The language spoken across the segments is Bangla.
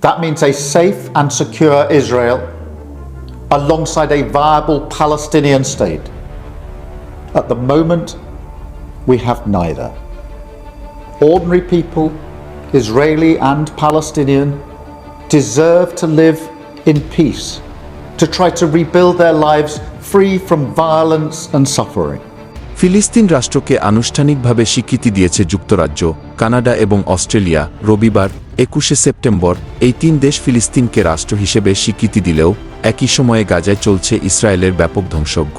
That means a safe and secure Israel alongside a viable Palestinian state. At the moment, we have neither. Ordinary people, Israeli and Palestinian, deserve to live in peace, to try to rebuild their lives free from violence and suffering. ফিলিস্তিন রাষ্ট্রকে আনুষ্ঠানিকভাবে স্বীকৃতি দিয়েছে যুক্তরাজ্য কানাডা এবং অস্ট্রেলিয়া রবিবার একুশে সেপ্টেম্বর, এই তিন দেশ ফিলিস্তিনকে রাষ্ট্র হিসেবে স্বীকৃতি দিলেও একই সময়ে গাজায় চলছে ইসরায়েলের ব্যাপক ধ্বংসজ্ঞ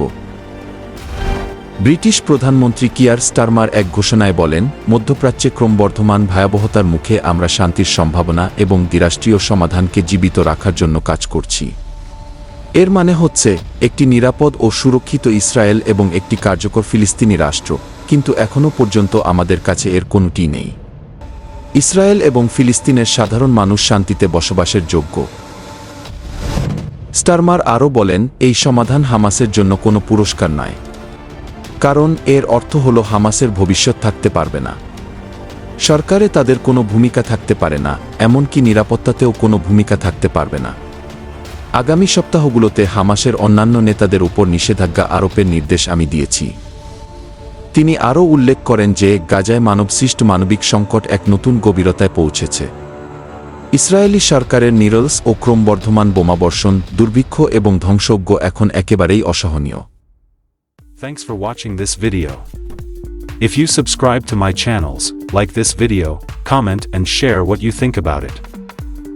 ব্রিটিশ প্রধানমন্ত্রী কিয়ার স্টারমার এক ঘোষণায় বলেন, মধ্যপ্রাচ্যে ক্রমবর্ধমান ভয়াবহতার মুখে আমরা শান্তির সম্ভাবনা এবং দ্বিরাষ্ট্রীয় সমাধানকে জীবিত রাখার জন্য কাজ করছি। এর মানে হচ্ছে, একটি নিরাপদ ও সুরক্ষিত ইসরায়েল এবং একটি কার্যকর ফিলিস্তিনি রাষ্ট্র, কিন্তু এখনও পর্যন্ত আমাদের কাছে এর কোনোটি নেই। ইসরায়েল এবং ফিলিস্তিনের সাধারণ মানুষ শান্তিতে বসবাসের যোগ্য। স্টারমার আরও বলেন, এই সমাধান হামাসের জন্য কোনো পুরস্কার নয়। কারণ এর অর্থ হল হামাসের ভবিষ্যৎ থাকতে পারবে না। সরকারে তাদের কোনো ভূমিকা থাকতে পারে না, এমনকি নিরাপত্তাতেও কোনো ভূমিকা থাকতে পারবে না। আগামী সপ্তাহগুলোতে হামাসের অন্যান্য নেতাদের উপর নিষেধাজ্ঞা আরোপের নির্দেশ আমি দিয়েছি। তিনি আরও উল্লেখ করেন যে গাজায় মানবসৃষ্ট মানবিক সংকট এক নতুন গভীরতায় পৌঁছেছে ইসরায়েলি সরকারের নিরলস ও ক্রমবর্ধমান বোমাবর্ষণ দুর্ভিক্ষ এবং ধ্বংসজ্ঞ এখন একেবারেই অসহনীয় Thanks for watching this video. If you subscribe to my channels, like this video, comment and share what you think about it.